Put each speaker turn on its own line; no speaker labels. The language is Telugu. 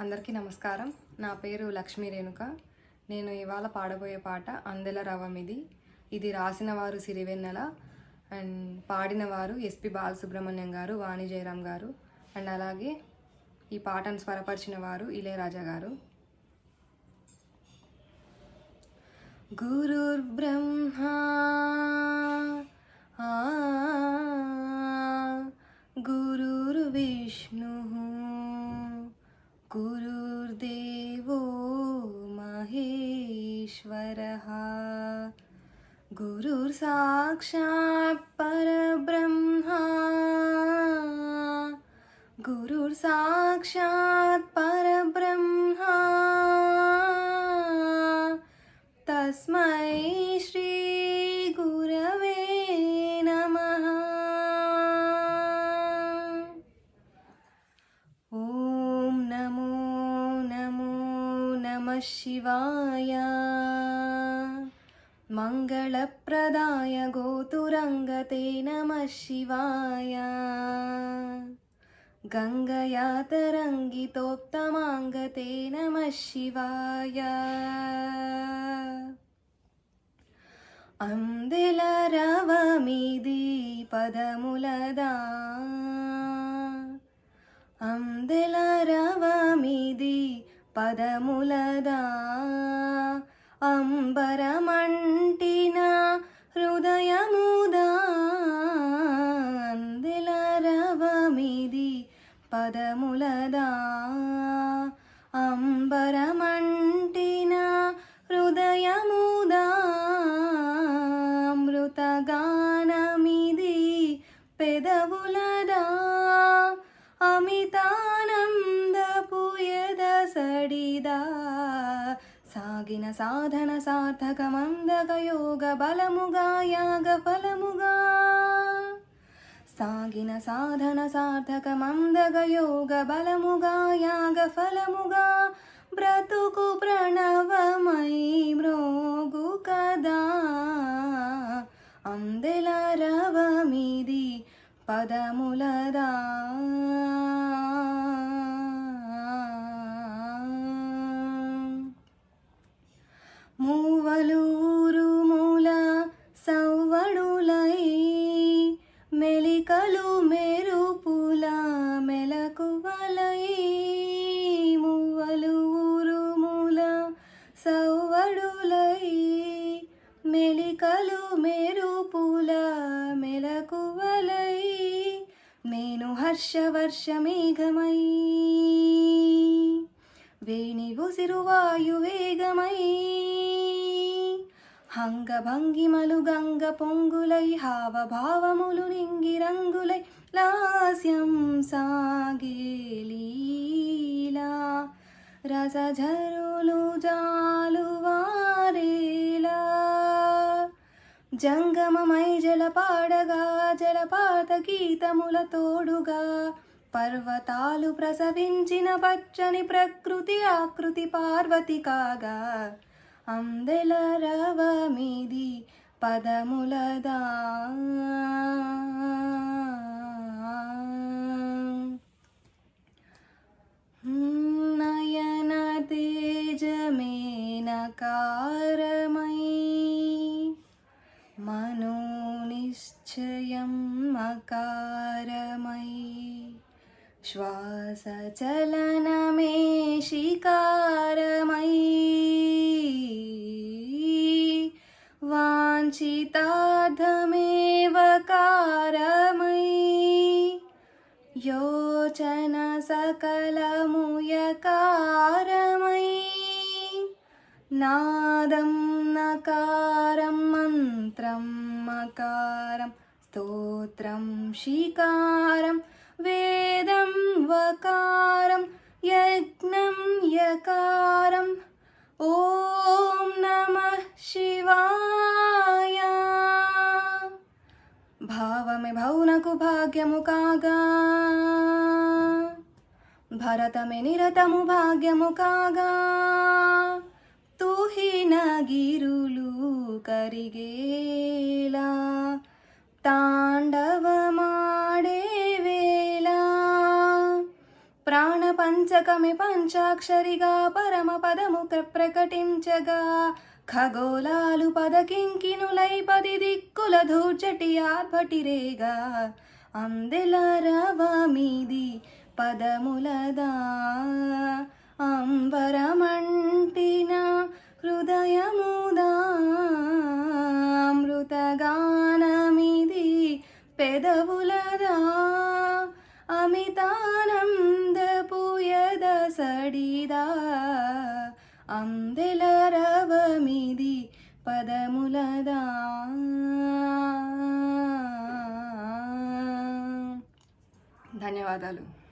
అందరికీ నమస్కారం. నా పేరు లక్ష్మీ రేణుక. నేను ఇవాళ పాడబోయే పాట అందెల రవం ఇది ఇది రాసిన వారు సిరివెన్నెల అండ్ పాడిన వారు ఎస్పి బాలసుబ్రహ్మణ్యం గారు వాణి జయరాం గారు అండ్ అలాగే ఈ పాటను స్వరపరిచిన వారు ఇళయరాజా గారు. గురుర్బ్రహ్మా విష్ణు. गुरुर्देवो महेश्वरः गुरुर्साक्षात् परब्रह्मा। गुरुर्साक्षात् परब्रह्मा। तस्मै श्रीगुरवे నమ శివాయ మంగళప్రదాయ గోతురంగతే నమ శివాయ గంగయా తరంగితోత్తమాంగతే నమ శివాయ అందెల రవమిది పదములదా అందెల రవమిది పదములదా? అంబరమంటిన హృదయముదా అందెల రవమిది పదములదా? అంబరమంటిన హృదయముదా అమృతగానమిది పెదవులదా? అమితా ఎదసడిదా సాగిన సాధన సార్థకమందగ యోగ బలముగా యాగ ఫలముగా. సాగిన సాధన సార్థకమందగ యోగ బలముగా యాగ ఫలముగా. బ్రతుకు ప్రణవమై మ్రోగు కదా. అందెల రవమిది పదముల మెలికలు మెరుపుల మెలకువలై మువ్వలు ఊరుమూల సౌవడులై మెలికలు మెరుపుల మెలకువలై మేను హర్షవర్షమేఘమై. వేణి ఉసిరువాయువేగమై హంగభంగిమలు గంగ పొంగులై హావభావములు నింగి రంగులై లాస్యం సాగేలీలా రసజరులు జాలువారేలా జంగమమై జలపాడగా జలపాత గీతముల తోడుగా పర్వతాలు ప్రసవించిన పచ్చని ప్రకృతి ఆకృతి పార్వతి కాగా అందెల రవమిది పదములదా నయన తేజమేనకారమై మనోనిశ్చయం అకారమై శ్వాసచలనమే శికారమై వాञ्छितार्थमेव कारमై योचन सकलमुयकारमై नादं नकारं मन्त्रं मकारं स्तोत्रं शिकारं वेदं वकारं यज्ञं यकारम्। ॐ భౌనకు భాగ్యము కాగా. భరతమే నిరతము భాగ్యము కాగా. తుహిన గిరులు కరిగేలా. తాండవమాడే వేళ. ప్రాణపంచకమి పంచాక్షరిగా పరమ పదము ప్రకటించగా. ఖగోళాలు పదకింకినులై పది దిక్కుల ధూర్చటి ఆర్భటిరేగా అందెలరవా మీది పదములదా? అంబరమంటిన హృదయముదా? అమృతగానమిది పెదవులదా? అమితానందపుయద సడిదా? అందెల రవమిది పదములదా. ధన్యవాదాలు.